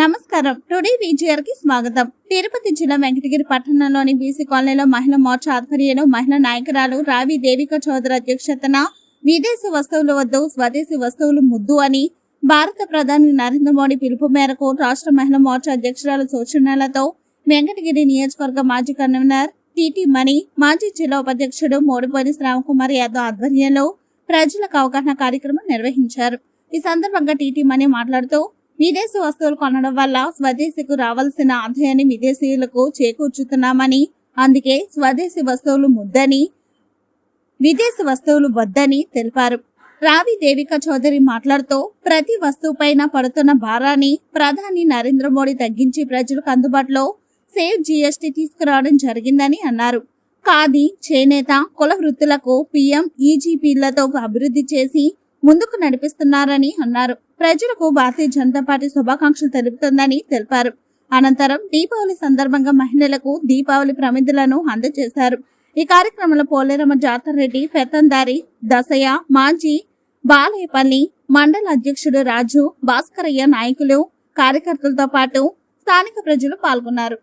నమస్కారం. టుడే విజిఆర్కి స్వాగతం. తిరుపతి జిల్లా వెంకటగిరి పట్టణంలోని బీసీ కాలనీలో మహిళా మోర్చా ఆధ్వర్యంలో మహిళా నాయకురాలు రావి దేవిక చౌదరి అధ్యక్షతన విదేశీ వస్తువుల వద్దు స్వదేశీ వస్తువులు ముద్దు అని భారత ప్రధాని నరేంద్ర మోడీ పిలుపు మేరకు రాష్ట్ర మహిళా మోర్చా అధ్యక్షురాల సూచనలతో వెంకటగిరి నియోజకవర్గ మాజీ కన్వీనర్ టిటి మణి మాజీ జిల్లా ఉపాధ్యక్షుడు మోడిపోయిన శ్రావకుమార్ యాదవ్ ఆధ్వర్యంలో ప్రజలకు అవగాహన కార్యక్రమం నిర్వహించారు. ఈ సందర్భంగా టీటీ మణి మాట్లాడుతూ విదేశీ వస్తువులు కొనడం వల్ల స్వదేశీకు రావాల్సిన ఆదాయాన్ని విదేశీయులకు చేకూర్చుతున్నామని అందుకే స్వదేశీ వస్తువులు ముద్దని విదేశీ వస్తువులు వద్దని తెలిపారు. రావి దేవిక చౌదరి మాట్లాడుతూ ప్రతి వస్తువుపైన పడుతున్న భారాన్ని ప్రధాని నరేంద్ర మోడీ తగ్గించి ప్రజలకు అందుబాటులో సేవ్ జీఎస్టీ తీసుకురావడం జరిగిందని అన్నారు. ఖాదీ చేనేత కుల వృత్తులకు పీఎం ఈజీపీలతో అభివృద్ధి చేసి ముందుకు నడిపిస్తున్నారని అన్నారు. ప్రజలకు భారతీయ జనతా పార్టీ శుభాకాంక్షలు తెలుపుతుందని తెలిపారు. అనంతరం దీపావళి సందర్భంగా మహిళలకు దీపావళి ప్రమిదలను అందజేశారు. ఈ కార్యక్రమంలో పోలేరమ్మ జాతర్ రెడ్డి పెత్తందారి దసయ్య మాజీ బాలయపల్లి మండల అధ్యక్షుడు రాజు భాస్కరయ్య నాయకులు కార్యకర్తలతో పాటు స్థానిక ప్రజలు పాల్గొన్నారు.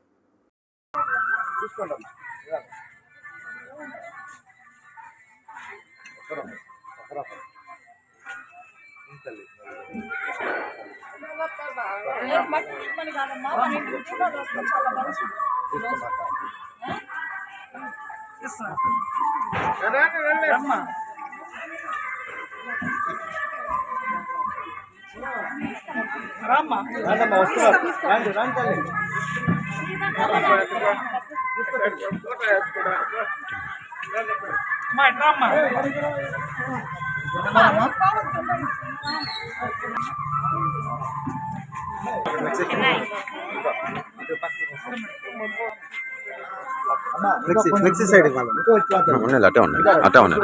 రాండమ్మా వస్తున్నారు రండి రండి తల్లి ఫ్లెక్సీ ఫ్లెక్సీ సైడ్ అట్టే ఉన్నాయి అట్టే ఉన్నాయి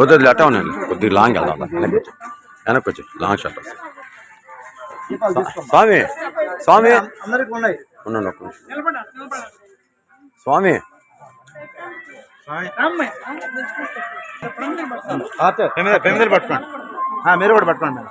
వద్దు అట్టే కొద్దిగా లాంగ్ వెళ్దాం వెనక్కి వచ్చి వెనక్కి వచ్చి లాంగ్ షాట్ స్వామి స్వామి. అందరికి ఉన్నాయి. ఉండండి ఒక్క. స్వామి. పెమిదలు పట్టుకోండి. మీరు కూడా పట్టుకోండి మేడం.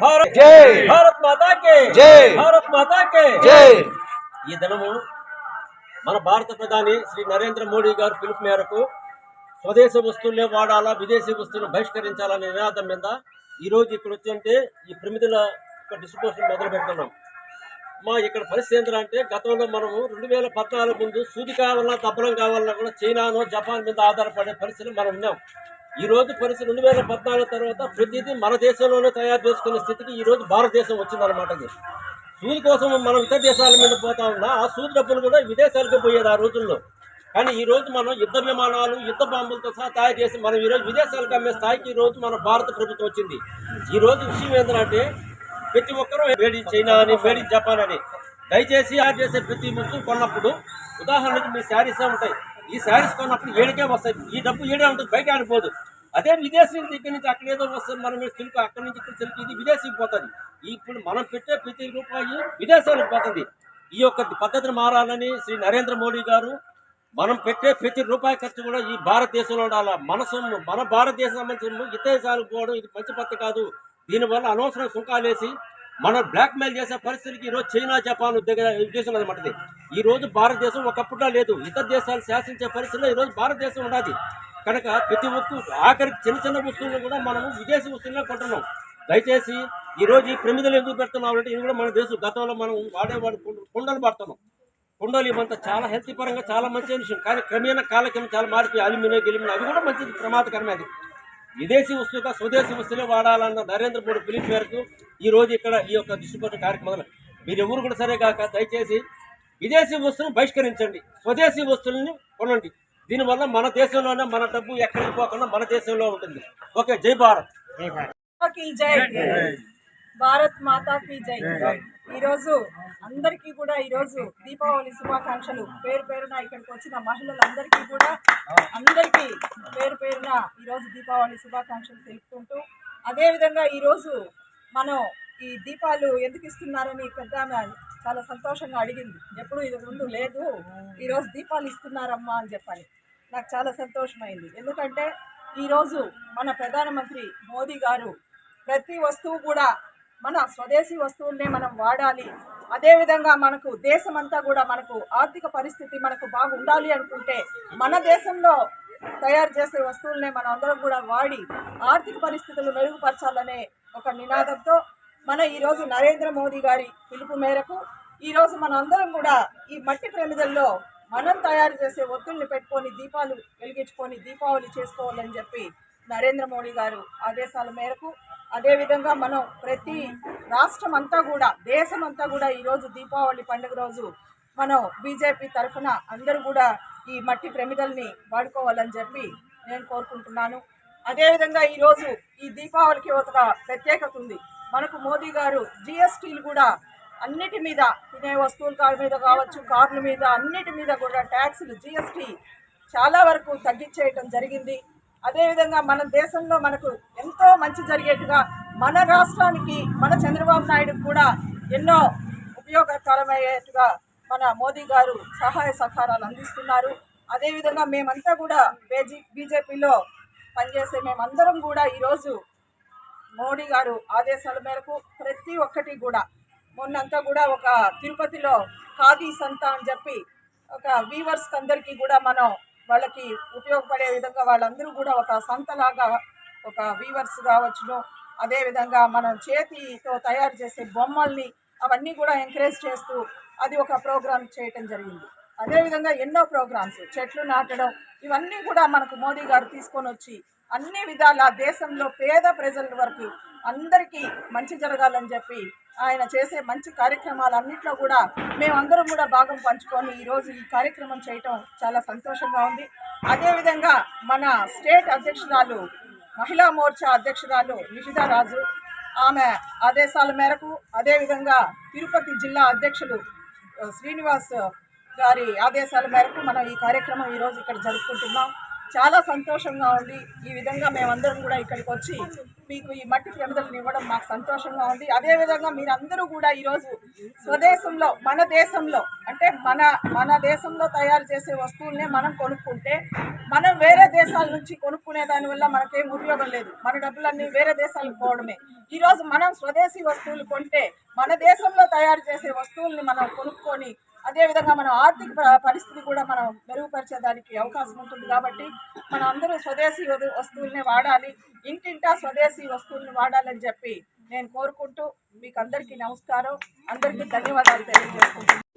భారత్ జై. ఈ దినము మన భారత ప్రధాని శ్రీ నరేంద్ర మోడీ గారు పిలుపు మేరకు స్వదేశీ వస్తువులే వాడాలా విదేశీ వస్తువులు బహిష్కరించాలనే నినాదం మీద ఈ రోజు ఇక్కడ వచ్చి ఈ ప్రమిదల డిస్ట్రిబ్యూషన్ మొదలు పెడుతున్నాం. మా ఇక్కడ పరిస్థితి ఏంటంటే గతంలో మనము రెండు వేల పద్నాలుగు ముందు సూది కావాలన్నా దబ్బలం కావాలన్నా కూడా చైనానో జపాన్ మీద ఆధారపడే పరిస్థితులు మనం ఉన్నాం. ఈ రోజు పరిస్థితి రెండు వేల పద్నాలుగు తర్వాత ప్రతిదీ మన దేశంలోనే తయారు చేసుకునే స్థితికి ఈ రోజు భారతదేశం వచ్చిందనమాట ఇది. సూది కోసం మనం ఇతర దేశాల మీద పోతా ఉన్నా ఆ సూది డబ్బులు కూడా విదేశాలకు పోయేది ఆ రోజుల్లో. కానీ ఈ రోజు మనం యుద్ధ విమానాలు యుద్ధ బాంబులతో సహా తయారు చేసి మనం ఈరోజు విదేశాలకు అమ్మే స్థాయికి ఈ రోజు మన భారత ప్రభుత్వం వచ్చింది. ఈ రోజు విషయం ఏంటంటే ప్రతి ఒక్కరూ మేడ్ ఇన్ చైనా అని మేడ్ ఇన్ జపాన్ అని. దయచేసి తయారు చేసే ప్రతి వస్తువు కొన్నప్పుడు ఉదాహరణకు మీ శారీస్ ఉంటాయి. ఈ శారీస్ కొన్నప్పుడు ఏడికే వస్తాయి. ఈ డబ్బు ఏడే ఉంటుంది బయట ఆడిపోదు. అదే విదేశీ దగ్గర నుంచి అక్కడ ఏదో వస్తుంది మనం సిల్క్ అక్కడి నుంచి ఇక్కడ సిల్క్ ఇది విదేశీకి పోతుంది. ఇప్పుడు మనం పెట్టే ప్రతి రూపాయి విదేశాలకు పోతుంది. ఈ యొక్క పద్ధతిని మారాలని శ్రీ నరేంద్ర మోడీ గారు మనం పెట్టే ప్రతి రూపాయి ఖర్చు కూడా ఈ భారతదేశంలో ఉండాలి? మన సొమ్ము మన భారతదేశం సంబంధించిన ఇతర దేశాలకు పోవడం ఇది మంచి పద్ధతి కాదు. దీనివల్ల అనవసరం సుంకాలు వేసి మనం బ్లాక్మెయిల్ చేసే పరిస్థితికి ఈరోజు చైనా జపాన్ దగ్గర ఉద్దేశం అనమాట ఈ రోజు భారతదేశం ఒకప్పుడు లేదు. ఇతర దేశాలు శాసించే పరిస్థితిలో ఈరోజు భారతదేశం ఉన్నది కనుక ప్రతి ఒక్క ఆఖరికి చిన్న చిన్న వస్తువులు కూడా మనము విదేశీ వస్తువులే కొంటున్నాం. దయచేసి ఈ రోజు ఈ ప్రమిదలు ఎందుకు పెడుతున్నాం అంటే ఇది కూడా మన దేశం. గతంలో మనం వాడేవాడు వాడు కుండలు పడుతున్నాం కుండలు ఇవంతా చాలా హెల్తీ పరంగా చాలా మంచి విషయం. కానీ క్రమేణా కాలక్రమం చాలా మారిపోయి అల్యూమినియం గిలిమినియం అది కూడా మంచిది ప్రమాదకరమే అది. విదేశీ వస్తువుగా స్వదేశీ వస్తువులే వాడాలన్న నరేంద్ర మోడీ పిలుపు మేరకు ఈ రోజు ఇక్కడ ఈ యొక్క డిస్ట్రిబ్యూటర్ కార్యక్రమం మీరు ఎవరు కూడా సరే కాక దయచేసి విదేశీ వస్తువులను బహిష్కరించండి. స్వదేశీ వస్తువులను కొనండి. దీనివల్ల మన దేశంలోనే మన డబ్బు ఎక్కడికి పోకుండా మన దేశంలో ఉంటుంది. ఓకే జై భారత్. की జై భారత్. మాతా జై. ఈరోజు అందరికీ కూడా ఈరోజు దీపావళి శుభాకాంక్షలు. పేరు పేరున ఇక్కడికి వచ్చిన మహిళలందరికీ కూడా అందరికీ పేరు పేరున ఈరోజు దీపావళి శుభాకాంక్షలు తెలుపుకుంటూ అదేవిధంగా ఈరోజు మనం ఈ దీపాలు ఎందుకు ఇస్తున్నారని పెద్ద ఆమె చాలా సంతోషంగా అడిగింది. ఎప్పుడు ఇది ముందు లేదు ఈరోజు దీపాలు ఇస్తున్నారమ్మా అని చెప్పాలి. నాకు చాలా సంతోషమైంది. ఎందుకంటే ఈరోజు మన ప్రధానమంత్రి మోదీ గారు ప్రతి వస్తువు కూడా మన స్వదేశీ వస్తువులనే మనం వాడాలి. అదేవిధంగా మనకు దేశమంతా కూడా మనకు ఆర్థిక పరిస్థితి మనకు బాగుండాలి అనుకుంటే మన దేశంలో తయారు చేసే వస్తువులనే మనం అందరం కూడా వాడి ఆర్థిక పరిస్థితులు మెరుగుపరచాలనే ఒక నినాదంతో మన ఈరోజు నరేంద్ర మోదీ గారి పిలుపు మేరకు ఈరోజు మన అందరం కూడా ఈ మట్టి ప్రమిదల్లో మనం తయారు చేసే ఒత్తుల్ని పెట్టుకొని దీపాలు వెలిగించుకొని దీపావళి చేసుకోవాలని చెప్పి నరేంద్ర మోడీ గారు ఆదేశాల మేరకు అదేవిధంగా మనం ప్రతి రాష్ట్రం అంతా కూడా దేశం అంతా కూడా ఈరోజు దీపావళి పండుగ రోజు మనం బీజేపీ తరఫున అందరూ కూడా ఈ మట్టి ప్రమిదల్ని వాడుకోవాలని చెప్పి నేను కోరుకుంటున్నాను. అదేవిధంగా ఈరోజు ఈ దీపావళికి ఒక ప్రత్యేకత ఉంది. మనకు మోదీ గారు జిఎస్టీలు కూడా అన్నిటి మీద తినే వస్తువుల కార్ మీద కావచ్చు కార్ల మీద అన్నిటి మీద కూడా ట్యాక్సులు జిఎస్టీ చాలా వరకు తగ్గించేయటం జరిగింది. అదేవిధంగా మన దేశంలో మనకు ఎంతో మంచి జరిగేట్టుగా మన రాష్ట్రానికి మన చంద్రబాబు నాయుడు కూడా ఎన్నో ఉపయోగకరమయ్యేట్టుగా మన మోదీ గారు సహాయ సహకారాలు అందిస్తున్నారు. అదేవిధంగా మేమంతా కూడా బీజీ బీజేపీలో పనిచేసే మేమందరం కూడా ఈరోజు మోడీ గారు ఆదేశాల మేరకు ప్రతి ఒక్కటి కూడా మొన్నంతా కూడా ఒక తిరుపతిలో ఖాదీ సంత అని చెప్పి ఒక వీవర్స్కి అందరికీ కూడా మనం వాళ్ళకి ఉపయోగపడే విధంగా వాళ్ళందరూ కూడా ఒక సంతలాగా ఒక వీవర్స్ కావచ్చును. అదేవిధంగా మనం చేతితో తయారు చేసే బొమ్మల్ని అవన్నీ కూడా ఎంకరేజ్ చేస్తూ అది ఒక ప్రోగ్రామ్ చేయటం జరిగింది. అదేవిధంగా ఎన్నో ప్రోగ్రామ్స్ చెట్లు నాటడం ఇవన్నీ కూడా మనకు మోదీ గారు తీసుకొని వచ్చి అన్ని విధాల దేశంలో పేద ప్రజల వరకు అందరికీ మంచి జరగాలని చెప్పి ఆయన చేసే మంచి కార్యక్రమాలన్నింటిలో కూడా మేమందరం కూడా భాగం పంచుకొని ఈరోజు ఈ కార్యక్రమం చేయటం చాలా సంతోషంగా ఉంది. అదేవిధంగా మన స్టేట్ అధ్యక్షురాలు మహిళా మోర్చా అధ్యక్షురాలు నిషిదారాజు ఆమె ఆదేశాల మేరకు అదేవిధంగా తిరుపతి జిల్లా అధ్యక్షులు శ్రీనివాస్ గారి ఆదేశాల మేరకు మనం ఈ కార్యక్రమం ఈరోజు ఇక్కడ జరుపుకుంటున్నాం. చాలా సంతోషంగా ఉంది. ఈ విధంగా మేమందరం కూడా ఇక్కడికి వచ్చి మీకు ఈ మట్టి ప్రమిదలను ఇవ్వడం మాకు సంతోషంగా ఉంది. అదేవిధంగా మీరందరూ కూడా ఈరోజు స్వదేశంలో మన దేశంలో అంటే మన మన దేశంలో తయారు చేసే వస్తువులనే మనం కొనుక్కుంటే మనం వేరే దేశాల నుంచి కొనుక్కునే దానివల్ల మనకేం ఉపయోగం లేదు. మన డబ్బులన్నీ వేరే దేశాలకు పోవడమే. ఈరోజు మనం స్వదేశీ వస్తువులు కొంటే మన దేశంలో తయారు చేసే వస్తువుల్ని మనం కొనుక్కొని అదేవిధంగా మన ఆర్థిక పరిస్థితి కూడా మనం మెరుగుపరిచేదానికి అవకాశం ఉంటుంది కాబట్టి మనం అందరూ స్వదేశీ వస్తువులనే వస్తువుల్ని వాడాలి. ఇంటింటా స్వదేశీ వస్తువుల్ని వాడాలని చెప్పి నేను కోరుకుంటూ మీకు అందరికీ నమస్కారం. అందరికీ ధన్యవాదాలు తెలియజేసుకుంటున్నాను.